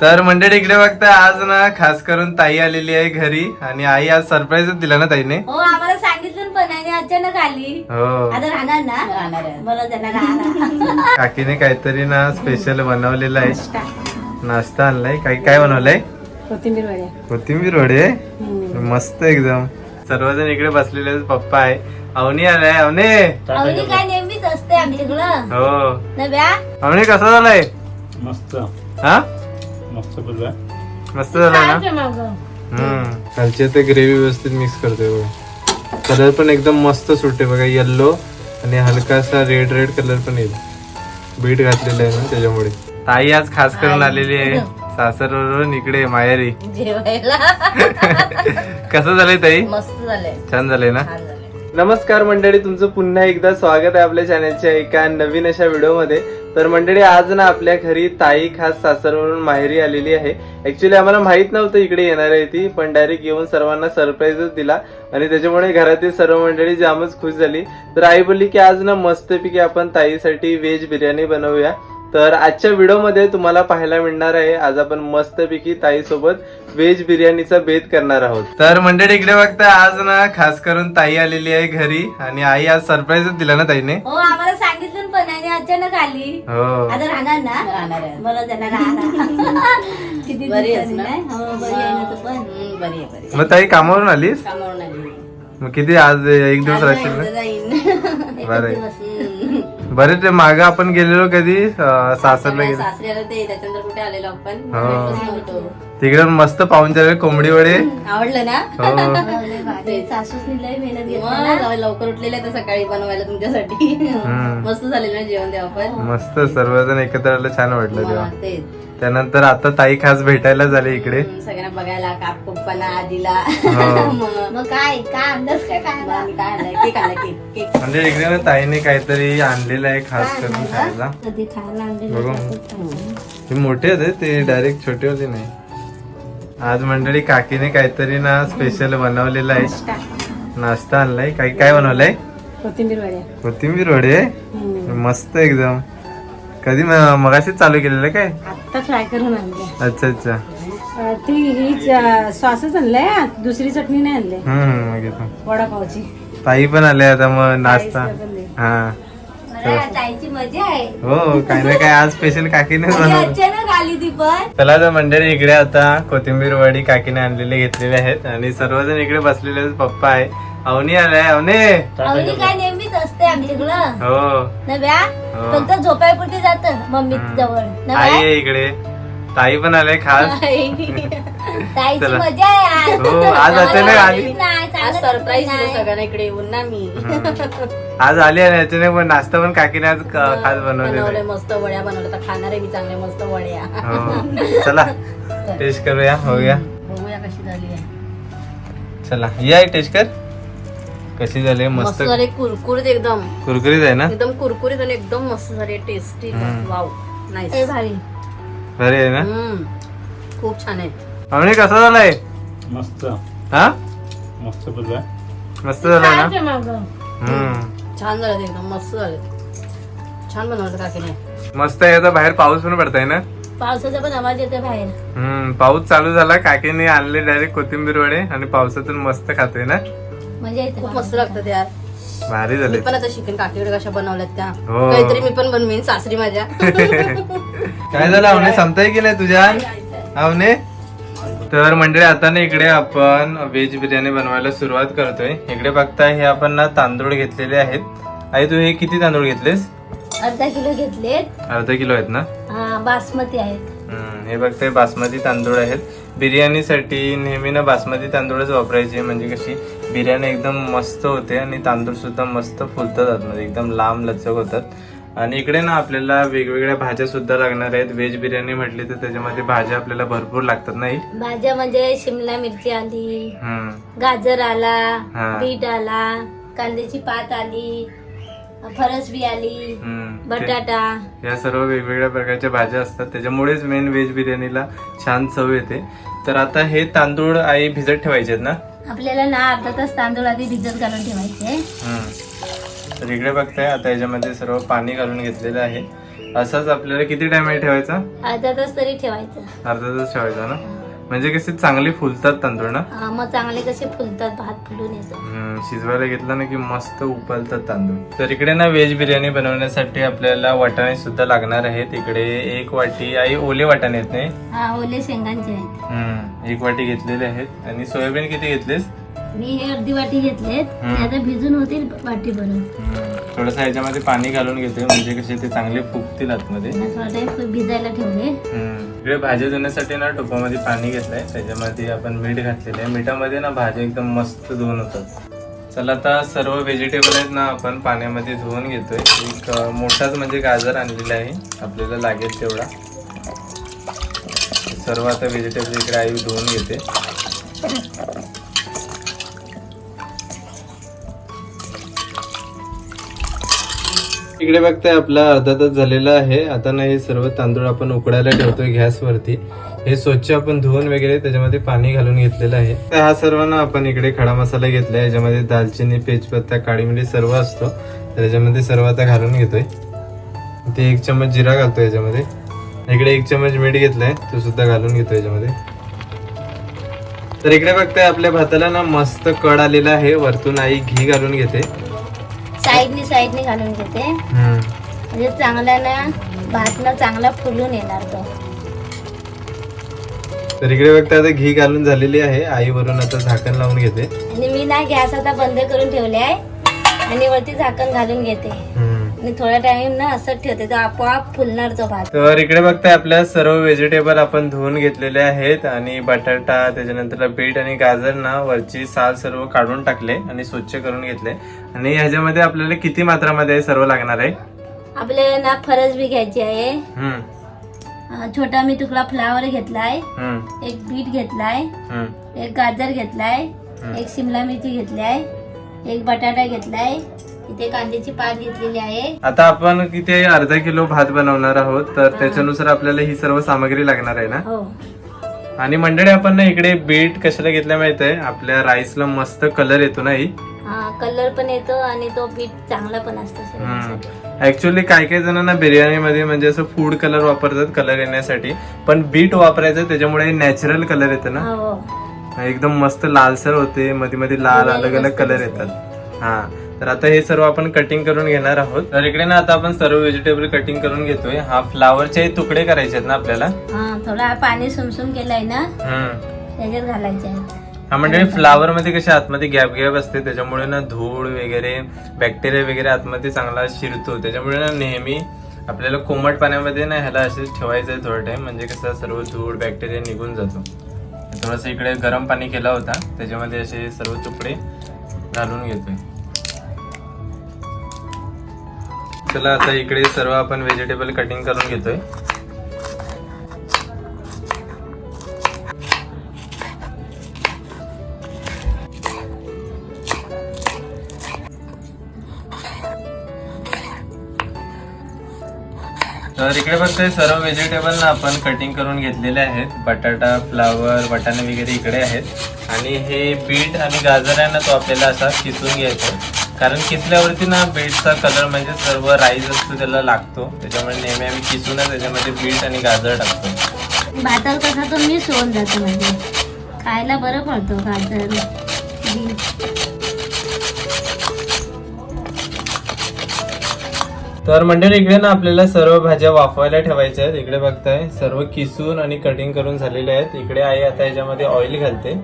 तर मंडळी इकडे बघता आज ना खास करून ताई आलेली आहे घरी आणि आई आज सरप्राईजच दिला ना ताईने? हो आम्हाला सांगितलं पण आणि अचानक आली. हो. आता राहणार ना? राहणार आहे. मला त्यांना राहणार. काकीने काहीतरी ना स्पेशल बनवलेलं आहे. नाश्ता. आणलाय. काही काय बनवलंय? कोथिंबीर वड्या कोथिंबीर वडे? मस्त एकदम. सर्वजण इकडे बसलेले आहेत. पप्पा आहे. अवनी आलाय. अवने! अवनी काय नेहमीच असते आमच्याकडं. हो. नव्या? अवनी कसा झालाय? मस्त. हा? मस्त बोलला मस्त झालाय ना? हम्म. खालची ते ग्रेव्ही व्यवस्थित मिक्स करतोय बघा. कलर पण एकदम मस्त सुटते बघा येल्लो आणि हलकासा रेड रेड कलर पण येईल. बीट घातलेलं आहे ना त्याच्यामुळे. ताई आज खास करून आलेली आहे. सासरवरून इकडे माहेरी. जेवायला. कसं झालंय ताई? मस्त झालंय. छान झालंय ना? नमस्कार मंडळी तुमचं पुन्हा एकदा स्वागत आहे आपल्या चॅनलच्या एका नवीन अशा व्हिडिओमध्ये तर मंडळी आज ना आपल्या घरी ताई खास सासरवरून माहेरी आलेली आहे. ऍक्च्युली आम्हाला माहीत नव्हतं इकडे येणार आहे ती पण डायरेक्ट येऊन सर्वांना सरप्राईजच दिला. आणि त्याच्यामुळे घरातील सर्व मंडळी जामच खुश झाली. तर आई बोलली की आज ना मस्तपैकी आपण ताईसाठी व्हेज बिर्याणी बनवूया. तर आजच्या व्हिडिओमध्ये तुम्हाला पाहायला मिळणार आहे आज आपण मस्तपैकी ताई सोबत व्हेज बिर्याणीचा बेत करणार आहोत तर मंडळी इकडे बघता आज ना खास करून ताई आलेली आहे घरी आणि आई आज सरप्राईजच दिला ना ताईने हो आम्हाला सांगितलं पण आणि अचानक आली हो आता राहणार ना राहणार आहे. मला त्यांना राहणार किती बरी आहेस दिवसांनी ना? काय? हो बरी आहे ना तू पण हम्म, बरी आहे बरी आहे. मग ताई कामावरून आलीस कामावरून आली मग किती आज एक दिवस राहशील नाही, ना उद्या जाईन एकच बरं आहे. दिवस. हम्म. बरे ते माग आपण गेलेलो कधी? सासरला गेलो. ते त्याच्यानंतर कुठे आलेलो आपण. हो. तिकडे मस्त पाहुणचार कोंबडी वडे. आवडलं ना? हो. हो, लवकर उठलेले तर सकाळी बनवायला तुमच्यासाठी. मस्त झालेलं ना जेवण तेव्हा पण. मस्त सर्वजण एकत्र आलं छान वाटलं तेव्हा. त्यानंतर आता ताई खास भेटायला झाले इकडे. हम्म, सगळ्यांना बघायला काप पप्पाना आजीला हो. मग मग काय? काय अंदाज काय काय मग आम्ही काय आणलंय केक आणलाय केक केक. म्हणजे इकडे ना ताईने काहीतरी आणलेलं आहे खास करून खायला. कधी खायला बघू. आणलेलं हे मोठे होते ते डायरेक्ट छोटे होते नाही. आज मंडळी काकीने काहीतरी ना स्पेशल बनवलेलं आहे. नाश्ता. आणलाय. काही काय बनवलंय? कोथिंबीर वड्या कोथिंबीर वडे? मस्त एकदम. कधी म- मगाशीच चालू केलेलं काय? आता फ्राय करून आणले अच्छा अच्छा. ती ही सॉसच आणलंय दुसरी चटणी नाही आणले. हम्म हम्म, मग येतो. वडापावची. ताई पण आले आता मग नाश्ता. हा. मजा आहे. हो काही ना काय आज स्पेशल काकीने आणि बनवलं. अचानक आली ती पण. चला तर मंडळी इकडे आता कोथिंबीर वडी काकीने आणलेले घेतलेले आहेत. आणि सर्वजण इकडे बसलेले आहेत. पप्पा आहे. अवनी आलाय. अवने! अवनी काय नेहमीच असते आमच्याकडं हो. नव्या? हो. फक्त झोपायपुरती जात मम्मी हम्म. जवळ. आई नव्या आहे इकडे. ताई पण आलाय खास. ताईची चला. मजा आहे आज. हो, आज अचानक आली. नाही, आज सांगत सरप्राईज नाही. सगळ्यांना इकडे येऊन ना मी. आज आली आणि याच्याने पण नाश्ता पण काकीने आज क- खास बनवलेला बनवले आहे मस्त वड्या बनवल्या. तर खाणार आहे मी चांगल्या मस्त वड्या. हो. चला. टेस्ट करूया होऊया बघूया कशी झाली आहे. चला. या टेस्ट कर. कशी झाली? मस्त झाले कुरकुरीत एकदम. कुरकुरीत आहे ना? एकदम कुरकुरीत आणि एकदम मस्त झाले टेस्टी. वाव. नाईस भारी. आहे ना? खूप छान आहे. अवनी कसा झालाय? मस्त. हा? मस्त बोलला मस्त झालाय ना? छान झालं एकदम मस्त झाले. छान बनवलं काकीने. मस्त आहे आता बाहेर पाऊस पण पडताय ना? पावसाचा पण आवाज येतो बाहेर. हम्म पाऊस चालू झाला काकीने आणले डायरेक्ट कोथिंबीर वडे आणि पावसातून मस्त खातोय ना? खूप मस्त लागतं यार. भारी मी झाले पण आता शिकेन काकीकडे कशा बनवल्यात त्या. हो. काहीतरी मी पण बनवीन सासरी माझ्या. काय झालं अवने? संपताय की नाही तुझ्या? अवने? तर मंडळी आता ना इकडे आपण व्हेज बिर्याणी बनवायला सुरुवात करतोय. इकडे बघताय हे आपण ना तांदूळ घेतलेले आहेत. आई तू हे किती तांदूळ घेतलेस? अर्धा किलो घेतलेत. अर्धा किलो आहेत ना? हा, बासमती आहेत. हे बघताय बासमती तांदूळ आहेत. बिर्याणीसाठी नेहमी ना बासमती तांदूळच वापरायचे म्हणजे कशी बिर्याणी एकदम मस्त होते आणि तांदूळ सुद्धा मस्त फुलतात आतमध्ये एकदम लांब लचक होतात. आणि इकडे ना आपल्याला वेगवेगळ्या भाज्या सुद्धा लागणार आहेत. व्हेज बिर्याणी म्हटली तर त्याच्यामध्ये भाज्या आपल्याला भरपूर लागतात नाही? भाज्या म्हणजे शिमला मिरची आली गाजर आला. बीट आला कांद्याची पात आली फरसबी आली हम्म. बटाटा. या सर्व वेगवेगळ्या प्रकारच्या भाज्या असतात. त्याच्यामुळेच मेन व्हेज बिर्याणीला छान चव येते. तर आता हे तांदूळ आई भिजत ठेवायचे आहेत ना? आपल्याला ना अर्धा तास तांदूळ आधी भिजत घालून ठेवायचे. हम्म. तर इकडे बघताय आता याच्यामध्ये सर्व पाणी घालून घेतलेलं आहे. असाच आपल्याला किती टाइम ठेवायचा? अर्धा तास तरी ठेवायचं. अर्धा तास ठेवायचा ना? म्हणजे कसे चांगले फुलतात तांदूळ ना? हा, मग चांगले कसे फुलतात भात फुलून येतो हम्म, शिजवायला घेतलं ना की मस्त उकळतात तांदूळ. तर इकडे ना व्हेज बिर्याणी बनवण्यासाठी आपल्याला वाटाणे सुद्धा लागणार आहेत. इकडे एक वाटी आई ओले वाटाणे आहेत नाही? हा ओले शेंगांचे आहेत. हम्म, एक वाटी घेतलेले आहेत. आणि सोयाबीन किती घेतलेस? मी हे अर्धी वाटी घेतलेत. ते आता भिजून होतील वाटी भरून थोडस ह्याच्यामध्ये पाणी घालून घेते म्हणजे कसे ते चांगले फुगतील आतमध्ये. थोडा भिजायला ठेवले. इकडे भाज्या धुण्यासाठी ना टोपामध्ये पाणी घेतलंय त्याच्यामध्ये आपण मीठ घातलेलं आहे. मिठामध्ये ना भाज्या एकदम मस्त धुवून होतात. चला आता सर्व व्हेजिटेबल आहेत ना आपण पाण्यामध्ये धुवून घेतोय. एक मोठाच म्हणजे गाजर आणलेला आहे. आपल्याला लागेल तेवढा. सर्व आता व्हेजिटेबल इकडे आई धुवून घेते. इकडे बघताय आपला अर्धा तास झालेला आहे. आता ना हे सर्व तांदूळ आपण उकडायला ठेवतोय गॅसवरती. हे स्वच्छ आपण धुवून वगैरे त्याच्यामध्ये पाणी घालून घेतलेलं आहे. तर हा सर्व ना आपण इकडे खडा मसाला घेतलाय. याच्यामध्ये दालचिनी तेजपत्ता काळी मिरी सर्व असतो. तर याच्यामध्ये सर्व आता घालून घेतोय. ते एक चमच जिरा घालतो याच्यामध्ये. इकडे एक चमच मीठ घेतलाय. तो सुद्धा घालून घेतो याच्यामध्ये. तर इकडे बघताय आपल्या भाताला ना मस्त कड आलेला आहे. वरतून आई घी घालून घेते. साईडनी साईडनी घालून घेते. म्हणजे चांगला ना भात ना चांगला फुलून येणार तो. तर इकडे बघता आता घी घालून झालेली आहे. आई वरून आता झाकण लावून घेते. आणि मी ना गॅस आता बंद करून ठेवले आहे. आणि वरती झाकण घालून घेते. आणि थोडा टाइम ना असंच ठेवते तर आपोआप फुलणार तो भात. तर इकडे बघताय आपल्या सर्व व्हेजिटेबल आपण धुवून घेतलेले आहेत आणि बटाटा त्याच्यानंतर बीट आणि गाजर ना वरची साल सर्व काढून टाकले आणि स्वच्छ करून घेतले. आणि ह्याच्यामध्ये आपल्याला किती मात्रामध्ये सर्व लागणार आहे? आपल्याला ना फरस बी घ्यायची आहे. हम्म, अं, छोटा मी तुकडा फ्लावर घेतलाय. हम्म, एक बीट घेतलाय. हम्म. एक गाजर घेतलाय. एक शिमला मिरची घेतलाय एक बटाटा घेतलाय. इथे कांद्याची पात घेतलेली आहे. आता आपण किती अर्धा किलो भात बनवणार आहोत तर त्याच्यानुसार आपल्याला ही सर्व सामग्री लागणार आहे ना? हो. आणि मंडळी आपण ना इकडे बीट कशाला घेतल्या माहीत आहे आपल्या राईसला मस्त कलर येतो ना ही? कलर पण येतो आणि तो बीट चांगला पण असतो शरीरासाठी. ऍक्च्युअली काही काही जणांना बिर्याणीमध्ये म्हणजे असं फूड कलर वापरतात कलर येण्यासाठी पण बीट वापरायचं त्याच्यामुळे नॅचरल कलर येतं ना? हो. एकदम मस्त लालसर होते मध्ये मध्ये लाल अलग अलग कलर येतात. हा. तर आता हे सर्व आपण कटिंग करून घेणार आहोत. तर इकडे ना आता आपण सर्व व्हेजिटेबल कटिंग करून घेतोय. हा फ्लावरचे तुकडे करायचे आहेत ना आपल्याला? हा थोडा पाणी सुमसुम केलाय ना? त्याच्यात घालायचे हा म्हणजे फ्लावर मध्ये कसे आतमध्ये गॅप गॅप असते त्याच्यामुळे ना धूळ वगैरे बॅक्टेरिया वगैरे आतमध्ये चांगला शिरतो. त्याच्यामुळे ना नेहमी आपल्याला कोमट पाण्यामध्ये ना ह्याला असेच ठेवायचं आहे थोडं टाइम म्हणजे कसं सर्व धूळ बॅक्टेरिया निघून जातो. थोडंसं इकडे गरम पाणी केला होता. त्याच्यामध्ये असे सर्व तुकडे घालून घेतोय. चला आता इकडे सर्व आपण व्हेजिटेबल कटिंग करून घेतोय. तर इकडे बघतोय सर्व व्हेजिटेबल ना आपण कटिंग करून घेतलेले आहेत. बटाटा फ्लावर वटाणे वगैरे इकडे आहेत. आणि हे बीट आणि गाजर आहे ना तो आपल्याला असा किसून घ्यायचा. आहे. कारण किसल्यावरती ना बीटचा कलर म्हणजे सर्व राईस असतो त्याला लागतो. त्याच्यामुळे नेहमी आम्ही किसूनच त्याच्यामध्ये बीट आणि गाजर टाकतो. भाताला कसा तो मिक्स होऊन जातो म्हणजे. खायला बरं पडतो गाजर बीट. तर मंडळी इकडे ना आपल्याला सर्व भाज्या वाफवायला ठेवायच्या आहेत. इकडे बघताय सर्व किसून आणि कटिंग करून झालेले आहेत. इकडे आई आता याच्यामध्ये ऑइल घालते.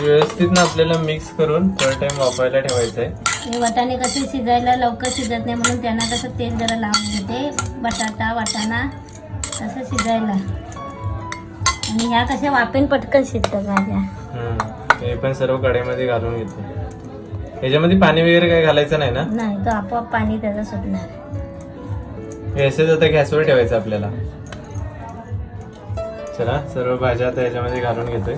व्यवस्थित ना आपल्याला मिक्स करून थोडा टाइम वाफवायला ठेवायचं आहे हे वाटाणे कसे शिजायला लवकर शिजत नाही म्हणून त्यांना कसं तेल जरा लावून देते बटाटा वाटाणा असं शिजायला. आणि ह्या कशा वापेन पटकन शिजतात हम्म. हे पण सर्व कढईमध्ये घालून घेतो. याच्यामध्ये पाणी वगैरे काही घालायचं नाही ना? नाही तो आपोआप पाणी त्याचं सुटणार. हे असेच आता गॅसवर ठेवायचं आपल्याला. चला सर्व भाज्या आता याच्यामध्ये घालून घेतोय.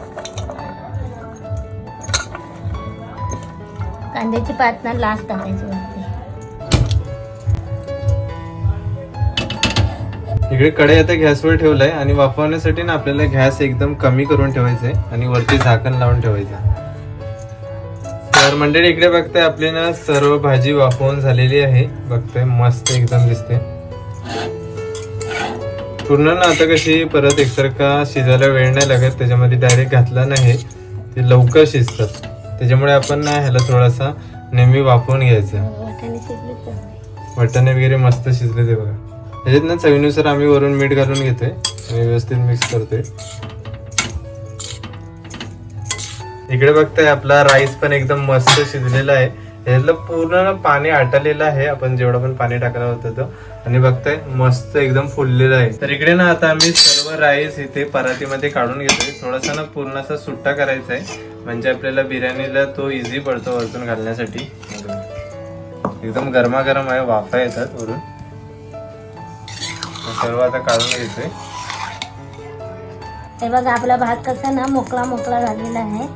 कांद्याची पातना लास्ट टाकायची वाटते इकडे कढई आता गॅसवर ठेवलाय आणि वाफवण्यासाठी ना आपल्याला गॅस एकदम कमी करून ठेवायचा आहे आणि वरती झाकण लावून ठेवायचं. तर मंडळी इकडे बघताय आपली ना सर्व भाजी वाफवून झालेली आहे. बघताय मस्त एकदम दिसते. पूर्ण ना आता कशी परत एकसारखा शिजायला वेळ नाही लागत त्याच्यामध्ये डायरेक्ट घातला नाही. ते लवकर शिजतात त्याच्यामुळे आपण ना ह्याला थोडासा नेहमी वाफवून घ्यायचं. तर वाटाणे वगैरे मस्त शिजले ते बघा. त्याच्यात ना चवीनुसार आम्ही वरून मीठ घालून घेतोय. आणि व्यवस्थित मिक्स करतोय. इकडे बघताय आपला राईस पण एकदम मस्त शिजलेला आहे. ह्यातलं पूर्ण पाणी आटलेलं आहे. आपण जेवढं पण पाणी टाकलं होतं तो आणि बघताय मस्त एकदम फुललेलं आहे. तर इकडे ना आता आम्ही सर्व राईस इथे परातीमध्ये काढून घेतोय. थोडासा ना पूर्ण असा सुट्टा करायचा आहे म्हणजे आपल्याला बिर्याणीला तो इझी पडतो वरतून घालण्यासाठी. एकदम गरमागरम आहे वाफा येतात वरून. सर्व आता काढून घेतोय. हे बघा आपला भात कसा ना मोकळा मोकळा झालेला आहे.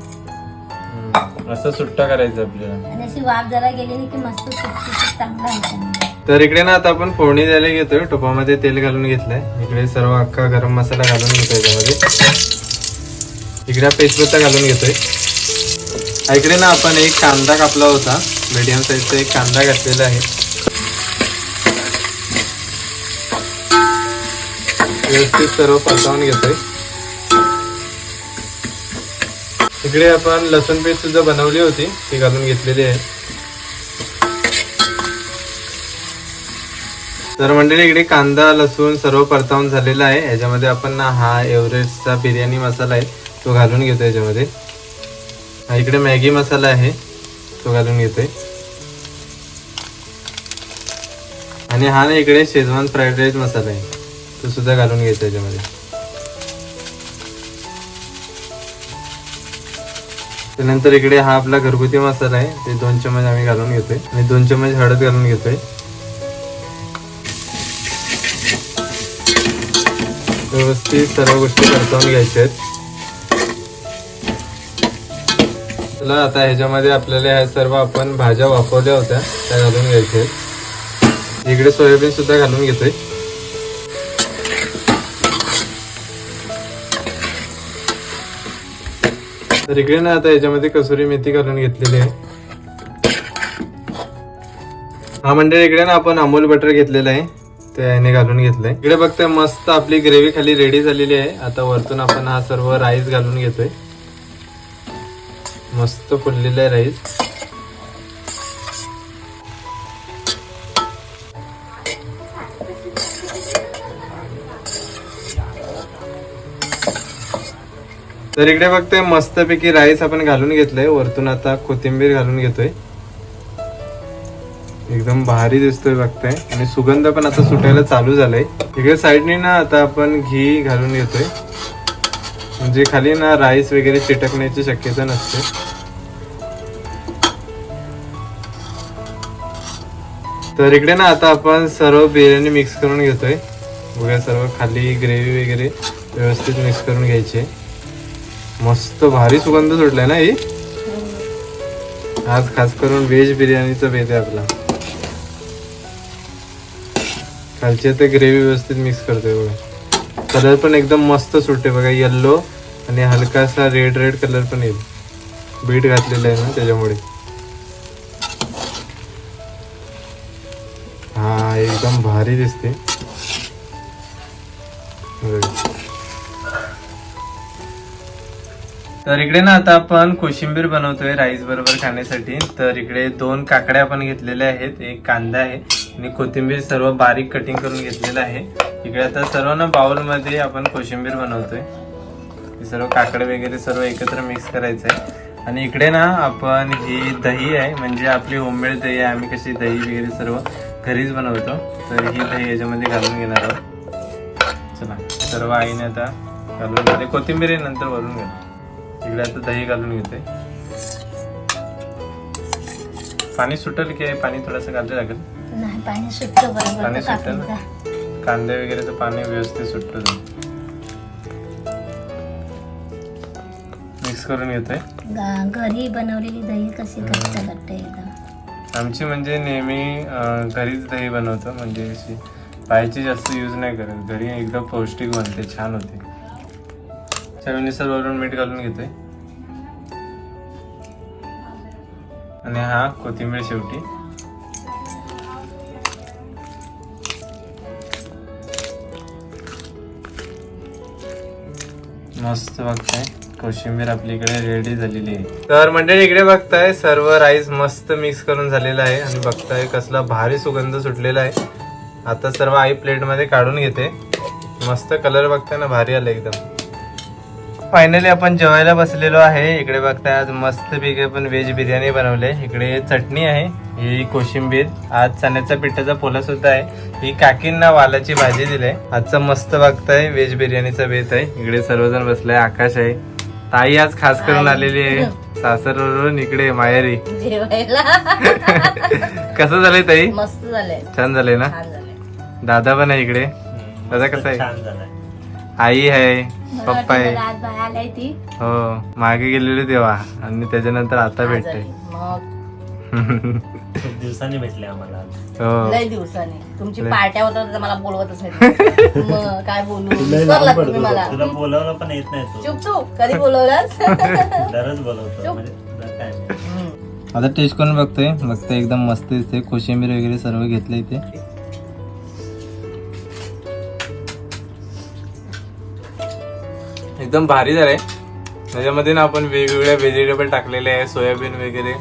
असं सुट्टा करायचं आपल्याला. आणि अशी वाफ जरा गेली की मस्त सुटसुटीत चांगला आहे तर इकडे ना आता आपण फोडणी द्यायला घेतोय. टोपामध्ये तेल घालून घेतलंय. इकडे सर्व अख्खा गरम मसाला घालून घेतोय त्यामध्ये. इकडे पेजपत्ता घालून घेतोय. इकडे ना आपण एक कांदा कापला होता. मीडियम साईजचा एक कांदा घातलेला आहे. व्यवस्थित सर्व परतावून घेतोय. इकडे आपण लसूण पेस्ट सुद्धा बनवली होती. ती घालून घेतलेली आहे. तर मंडळी इकडे कांदा लसूण सर्व परतावून झालेला आहे. याच्यामध्ये आपण ना हा एव्हरेस्टचा बिर्याणी मसाला आहे तो घालून घेतो याच्यामध्ये. हा इकडे मॅगी मसाला आहे तो घालून घेतोय. आणि हा ना इकडे शेजवान फ्राईड राईस मसाला आहे तो सुद्धा घालून घ्यायचा याच्यामध्ये. त्यानंतर इकडे हा आपला घरगुती मसाला आहे. ते दोन चमच आम्ही घालून घेतोय. आणि दोन चमच हळद घालून घेतोय. व्यवस्थित सर्व गोष्टी परतवून घ्यायच्या आहेत. चला आता ह्याच्यामध्ये आपल्याला ह्या सर्व आपण भाज्या वापरल्या होत्या त्या घालून घ्यायच्या आहेत. इकडे सोयाबीन सुद्धा घालून घेतोय. तर इकडे ना आता याच्यामध्ये कसुरी मेथी घालून घेतलेली आहे. हा मंडळी इकडे ना आपण अमूल बटर घेतलेलं आहे. ते याने घालून घेतलंय. इकडे बघतोय मस्त आपली ग्रेव्ही खाली रेडी झालेली आहे. आता वरतून आपण हा सर्व राईस घालून घेतोय. मस्त फुललेला आहे राईस तर इकडे बघतोय मस्तपैकी राईस आपण घालून घेतलंय. वरतून आता कोथिंबीर घालून घेतोय. एकदम भारी दिसतोय बघताय. आणि सुगंध पण आता सुटायला चालू झालाय. इकडे साईडने ना आता आपण घी घालून घेतोय. म्हणजे खाली ना राईस वगैरे चिटकण्याची शक्यता नसते. तर इकडे ना आता आपण सर्व बिर्याणी मिक्स करून घेतोय. बघा सर्व खाली ग्रेव्ही वगैरे व्यवस्थित मिक्स करून घ्यायची मस्त भारी सुगंध सुटलाय ना ही? आज खास करून व्हेज बिर्याणीचा भेद आहे आपला. खालचे ते ग्रेव्ही व्यवस्थित मिक्स करतोय बघा. कलर पण एकदम मस्त सुटते बघा येल्लो आणि हलकासा रेड रेड कलर पण येईल. बीट घातलेलं आहे ना त्याच्यामुळे. हा एकदम भारी दिसते. तर इकडे ना आता आपण कोशिंबीर बनवतोय राईस बरोबर खाण्यासाठी. तर इकडे दोन काकड्या आपण घेतलेल्या आहेत. एक कांदा आहे आणि कोथिंबीर सर्व बारीक कटिंग करून घेतलेलं आहे. इकडे आता सर्व ना बाउलमध्ये आपण कोशिंबीर बनवतोय. हे सर्व काकडे वगैरे सर्व एकत्र मिक्स करायचं आहे आणि इकडे ना आपण ही दही आहे. म्हणजे आपली होममेड दही आहे. आम्ही कशी दही वगैरे सर्व घरीच बनवतो. तर ही दही याच्यामध्ये घालून घेणार आहोत. चला सर्व आईने आता घालून कोथिंबीर नंतर वरून घाल इकडे आता दही घालून घेते पाणी सुटेल की पाणी थोडंसं घाललं लागेल. नाही पाणी सुटतं बरोबर पाणी तर सुटतं ना? कापून कांदे वगैरे तर पाणी व्यवस्थित सुटतं मिक्स करून घेतोय. गा- घरी बनवलेली दही कशी घट्ट घट्ट एकदम? आमची म्हणजे नेहमी अं, घरीच दही बनवतो. म्हणजे अशी पायची जास्त यूज नाही करत. घरी एकदम पौष्टिक बनते छान होते. चवीनुसार वरून मीठ घालून घेतोय. आणि हा कोथिंबीर शेवटी. मस्त बघताय कोशिंबीर आपलीकडे रेडी झालेली आहे. तर मंडळी इकडे बघताय सर्व राईस मस्त मिक्स करून झालेला आहे. आणि बघताय कसला भारी सुगंध सुटलेला आहे. आता सर्व आई प्लेटमध्ये काढून घेते. मस्त कलर बघताय ना भारी आला एकदम. फायनली आपण जेवायला बसलेलो आहे. इकडे बघताय आज मस्त पैकी आपण व्हेज बिर्याणी बनवले. इकडे चटणी आहे ही कोशिंबीर. आज चण्याच्या पिठाचा पोला सुद्धा आहे. ही काकींना वालाची भाजी दिली. आजचा मस्त बघताय व्हेज बिर्याणीचा बेत आहे. इकडे सर्वजण बसलाय आकाश आहे. ताई आज खास करून आलेली आहे. सासरवरून इकडे माहेरी. कसं झालंय ताई? मस्त झालंय. छान झालंय ना? दादा पण आहे इकडे. दादा कसं आहे? आई आहे पप्पा आहे. मला आज बाय आलाय ती. हो मागे गेलेली तेव्हा आणि त्याच्यानंतर आता भेटते. आली. मग. खूप दिवसांनी भेटले आम्हाला. हो. लय दिवसाने. तुमची. पार्ट्या होतात तर मला बोलवतच नाही. मग काय बोलू? विसरला तुम्ही मला. तुला बोलावलं पण येत नाही तू. चुप तू कधी बोलवलास? दरच बोलवतो. म्हणजे. आता टेस्ट करून बघतोय. बघतोय एकदम मस्त दिसते कोशिंबीर वगैरे सर्व घेतलं इथे. एकदम भारी झालंय. त्याच्यामध्ये ना आपण वेगवेगळ्या व्हेजिटेबल टाकलेले आहे सोयाबीन वगैरे.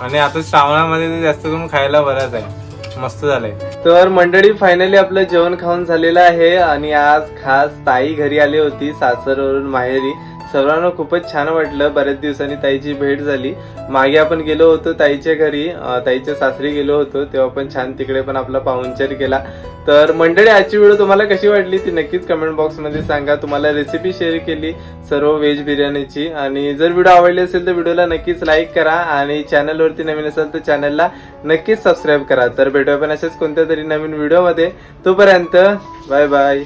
आणि आता श्रावणामध्ये ते जास्त करून खायला बरंच आहे. मस्त झालंय. तर मंडळी फायनली आपलं जेवण खाऊन झालेलं आहे. आणि आज खास ताई घरी आली होती सासरवरून माहेरी. सर्वांना खूपच छान वाटलं. बऱ्याच दिवसांनी ताईची भेट झाली. मागे आपण गेलो होतो ताईच्या घरी. ताईच्या सासरी गेलो होतो. तेव्हा पण छान तिकडे पण आपला पाहुणचार केला. तर मंडळी आजची व्हिडिओ तुम्हाला कशी वाटली ती नक्कीच कमेंट बॉक्समध्ये सांगा. तुम्हाला रेसिपी शेअर केली सर्व व्हेज बिर्याणीची. आणि जर व्हिडिओ आवडली असेल तर व्हिडिओला नक्कीच लाईक करा. आणि चॅनलवरती नवीन असेल तर चॅनलला नक्कीच सबस्क्राईब करा. तर भेटूया पण अशाच कोणत्या तरी नवीन व्हिडिओमध्ये तोपर्यंत बाय बाय